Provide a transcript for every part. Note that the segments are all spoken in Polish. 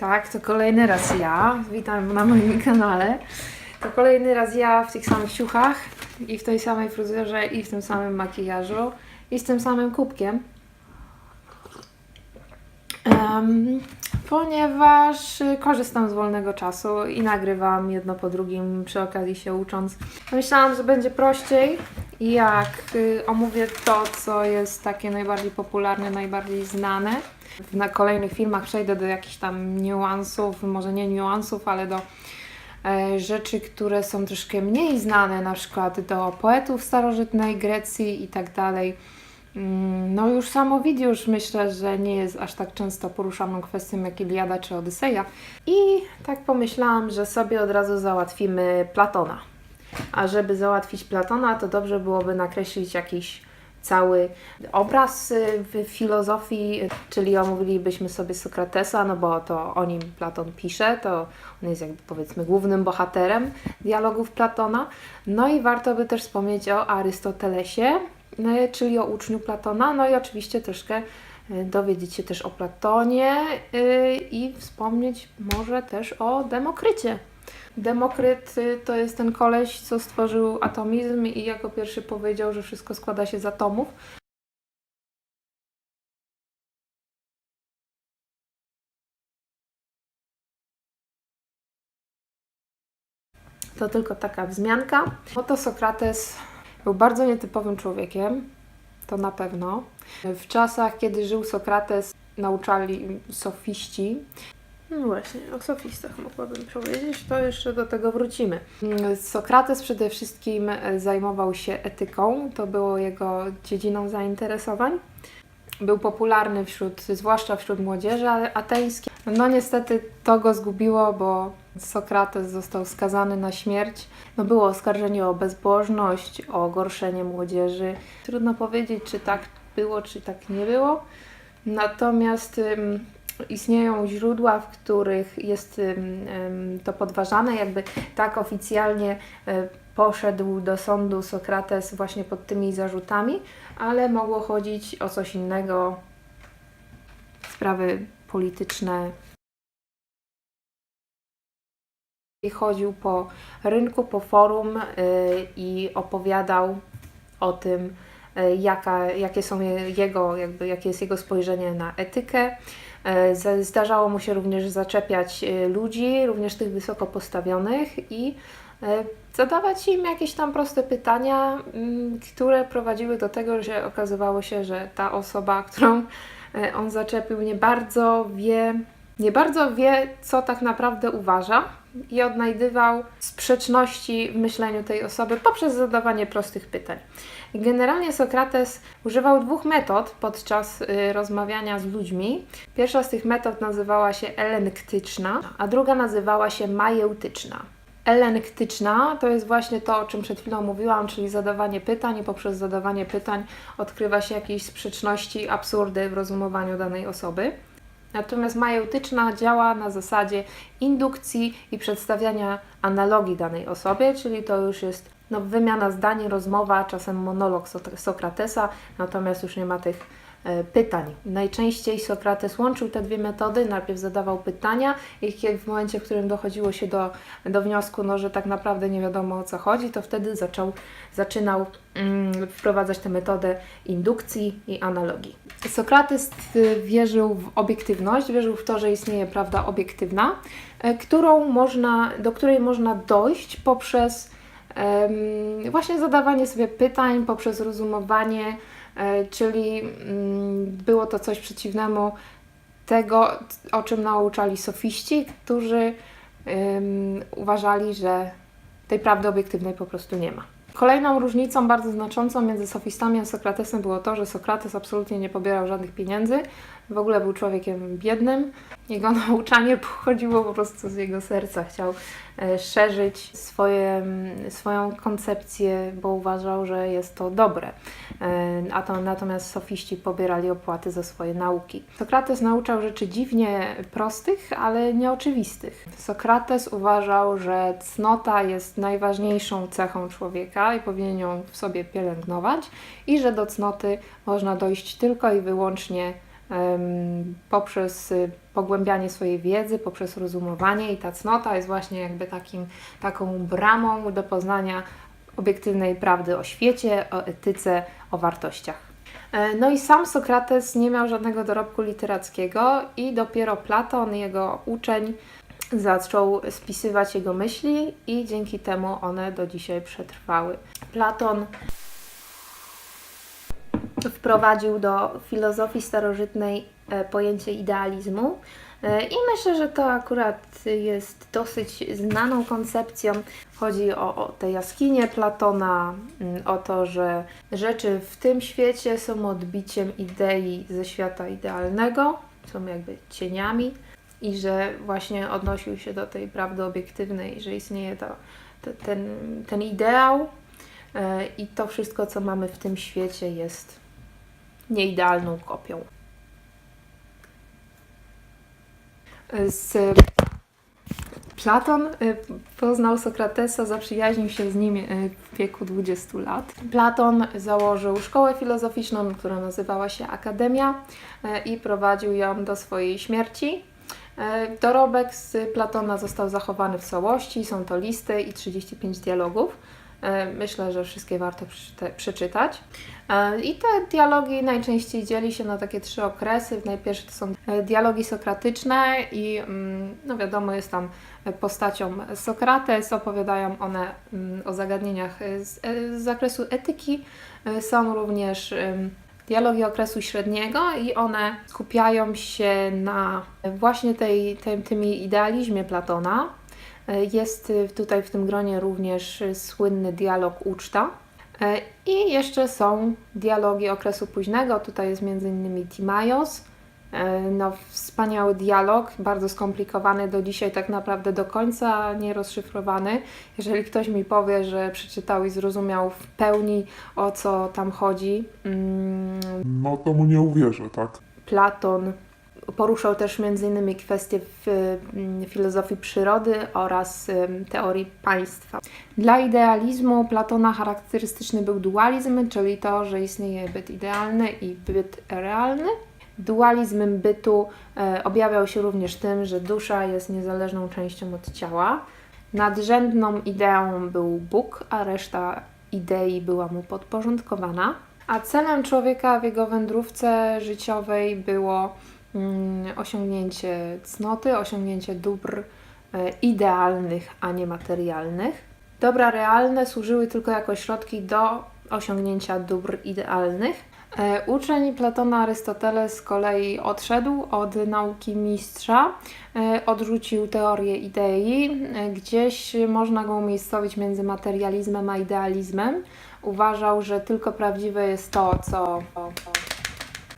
Tak, to kolejny raz ja. Witam na moim kanale. To kolejny raz ja w tych samych ciuchach i w tej samej fryzurze i w tym samym makijażu i z tym samym kubkiem. Em, ponieważ korzystam z wolnego czasu i nagrywam jedno po drugim, przy okazji się ucząc. Myślałam, że będzie prościej, jak y, omówię to, co jest takie najbardziej popularne, najbardziej znane. Na kolejnych filmach przejdę do jakichś tam niuansów, może nie niuansów, ale do e, rzeczy, które są troszkę mniej znane, na przykład do poetów starożytnej Grecji i tak dalej. Mm, No już samo Widiusz myślę, że nie jest aż tak często poruszaną kwestią jak Iliada czy Odyseja. I tak pomyślałam, że sobie od razu załatwimy Platona. A żeby załatwić Platona, to dobrze byłoby nakreślić jakiś cały obraz y, w filozofii, czyli omówilibyśmy sobie Sokratesa, no bo to o nim Platon pisze, to on jest jakby powiedzmy głównym bohaterem dialogów Platona. No i warto by też wspomnieć o Arystotelesie, y, czyli o uczniu Platona, no i oczywiście troszkę y, dowiedzieć się też o Platonie i wspomnieć może też o Demokrycie. Demokryt y, to jest ten koleś, co stworzył atomizm i jako pierwszy powiedział, że wszystko składa się z atomów. To tylko taka wzmianka. Oto Sokrates był bardzo nietypowym człowiekiem, to na pewno. W czasach, kiedy żył Sokrates, nauczali sofiści. No właśnie, o sofistach mogłabym powiedzieć, to jeszcze do tego wrócimy. Sokrates przede wszystkim zajmował się etyką, to było jego dziedziną zainteresowań. Był popularny wśród, zwłaszcza wśród młodzieży ateńskiej. No niestety to go zgubiło, bo Sokrates został skazany na śmierć. No było oskarżenie o bezbożność, o gorszenie młodzieży. Trudno powiedzieć, czy tak było, czy tak nie było. Natomiast istnieją źródła, w których jest to podważane, jakby tak oficjalnie y, poszedł do sądu Sokrates właśnie pod tymi zarzutami, ale mogło chodzić o coś innego, sprawy polityczne. Chodził po rynku, po forum y, i opowiadał o tym, y, jaka, jakie są je- jego, jakby, jakie jest jego spojrzenie na etykę. Za- Zdarzało mu się również zaczepiać y, ludzi, również tych wysoko postawionych i y, zadawać im jakieś tam proste pytania, mm, które prowadziły do tego, że okazywało się, że ta osoba, którą on zaczepił, nie bardzo wie, nie bardzo wie, co tak naprawdę uważa i odnajdywał sprzeczności w myśleniu tej osoby poprzez zadawanie prostych pytań. Generalnie Sokrates używał dwóch metod podczas y, rozmawiania z ludźmi. Pierwsza z tych metod nazywała się elenktyczna, a druga nazywała się majeutyczna. Elenktyczna to jest właśnie to, o czym przed chwilą mówiłam, czyli zadawanie pytań i poprzez zadawanie pytań odkrywa się jakieś sprzeczności, absurdy w rozumowaniu danej osoby. Natomiast majeutyczna działa na zasadzie indukcji i przedstawiania analogii danej osobie, czyli to już jest no, wymiana zdań, rozmowa, czasem monolog Sokratesa, natomiast już nie ma tych pytań. Najczęściej Sokrates łączył te dwie metody, najpierw zadawał pytania i w momencie, w którym dochodziło się do, do wniosku, no, że tak naprawdę nie wiadomo o co chodzi, to wtedy zaczął, zaczynał mm, wprowadzać tę metodę indukcji i analogii. Sokrates y, wierzył w obiektywność, wierzył w to, że istnieje prawda obiektywna, e, którą można, do której można dojść poprzez em, właśnie zadawanie sobie pytań, poprzez rozumowanie, e, czyli mm, było to coś przeciwnemu tego, o czym nauczali sofiści, którzy uważali, że tej prawdy obiektywnej po prostu nie ma. Kolejną różnicą bardzo znaczącą między sofistami a Sokratesem było to, że Sokrates absolutnie nie pobierał żadnych pieniędzy, w ogóle był człowiekiem biednym. Jego nauczanie pochodziło po prostu z jego serca. Chciał e, szerzyć swoje, swoją koncepcję, bo uważał, że jest to dobre. E, A to, natomiast sofiści pobierali opłaty za swoje nauki. Sokrates nauczał rzeczy dziwnie prostych, ale nieoczywistych. Sokrates uważał, że cnota jest najważniejszą cechą człowieka i powinien ją w sobie pielęgnować i że do cnoty można dojść tylko i wyłącznie poprzez y, pogłębianie swojej wiedzy, poprzez rozumowanie i ta cnota jest właśnie jakby takim, taką bramą do poznania obiektywnej prawdy o świecie, o etyce, o wartościach. E, No i sam Sokrates nie miał żadnego dorobku literackiego i dopiero Platon, jego uczeń, zaczął spisywać jego myśli i dzięki temu one do dzisiaj przetrwały. Platon wprowadził do filozofii starożytnej e, pojęcie idealizmu. E, I myślę, że to akurat jest dosyć znaną koncepcją. Chodzi o, o te jaskinie Platona, o to, że rzeczy w tym świecie są odbiciem idei ze świata idealnego, są jakby cieniami i że właśnie odnosił się do tej prawdy obiektywnej, że istnieje to, to, ten, ten ideał e, i to wszystko, co mamy w tym świecie, jest nieidealną kopią. Z Platon y, poznał Sokratesa, zaprzyjaźnił się z nim y, w wieku 20 lat. Platon założył szkołę filozoficzną, która nazywała się Akademia y, i prowadził ją do swojej śmierci. Dorobek z Platona został zachowany w całości, są to listy i 35 dialogów. Y, Myślę, że wszystkie warto przeczyta- przeczytać. E, I te dialogi najczęściej dzieli się na takie trzy okresy. Najpierw to są e, dialogi sokratyczne i mm, no wiadomo jest tam postacią Sokrates, opowiadają one mm, o zagadnieniach e, z, e, z zakresu etyki. E, Są również dialogi okresu średniego i one skupiają się na właśnie tej, tej, tym idealizmie Platona. E, Jest y, tutaj w tym gronie również y, słynny dialog uczta. E, I jeszcze są dialogi okresu późnego. Tutaj jest m.in. Timaios. E, No, wspaniały dialog, bardzo skomplikowany do dzisiaj, tak naprawdę do końca nie rozszyfrowany. Jeżeli ktoś mi powie, że przeczytał i zrozumiał w pełni o co tam chodzi, mm, No to mu nie uwierzę, tak? Platon poruszał też m.in. kwestie mm, filozofii przyrody oraz teorii państwa. Dla idealizmu Platona charakterystyczny był dualizm, czyli to, że istnieje byt idealny i byt realny. Dualizm bytu e, objawiał się również tym, że dusza jest niezależną częścią od ciała. Nadrzędną ideą był Bóg, a reszta idei była mu podporządkowana. A celem człowieka w jego wędrówce życiowej było osiągnięcie cnoty, osiągnięcie dóbr e, idealnych, a nie materialnych. Dobra realne służyły tylko jako środki do osiągnięcia dóbr idealnych. E, Uczeń Platona Arystoteles z kolei odszedł od nauki mistrza, e, odrzucił teorię idei, gdzieś można go umiejscowić między materializmem a idealizmem. Uważał, że tylko prawdziwe jest to, co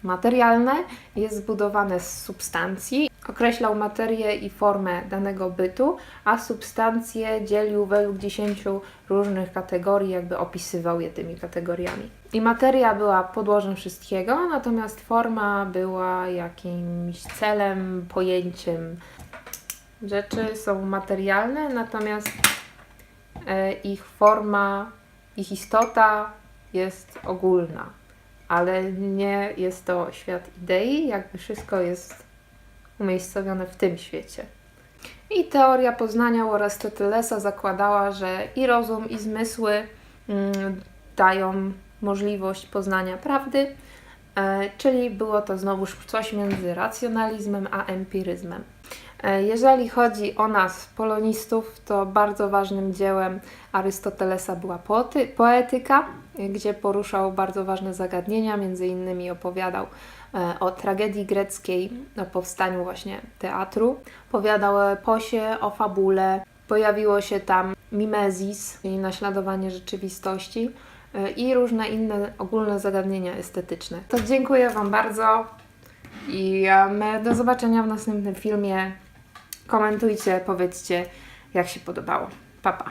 materialne, jest zbudowane z substancji. Określał materię i formę danego bytu, a substancje dzielił według 10 różnych kategorii, jakby opisywał je tymi kategoriami. I materia była podłożem wszystkiego, natomiast forma była jakimś celem, pojęciem. Rzeczy są materialne, natomiast e, ich forma, ich istota jest ogólna, ale nie jest to świat idei, jakby wszystko jest umiejscowione w tym świecie. I teoria poznania u Arystotelesa zakładała, że i rozum, i zmysły mm, dają możliwość poznania prawdy, e, czyli było to znowuż coś między racjonalizmem a empiryzmem. E, Jeżeli chodzi o nas, polonistów, to bardzo ważnym dziełem Arystotelesa była poety, poetyka, gdzie poruszał bardzo ważne zagadnienia, między innymi opowiadał e, o tragedii greckiej, o powstaniu właśnie teatru, opowiadał o eposie, o fabule, pojawiło się tam mimezis, czyli naśladowanie rzeczywistości e, i różne inne ogólne zagadnienia estetyczne. To dziękuję Wam bardzo i do zobaczenia w następnym filmie. Komentujcie, powiedzcie, jak się podobało. Pa, pa.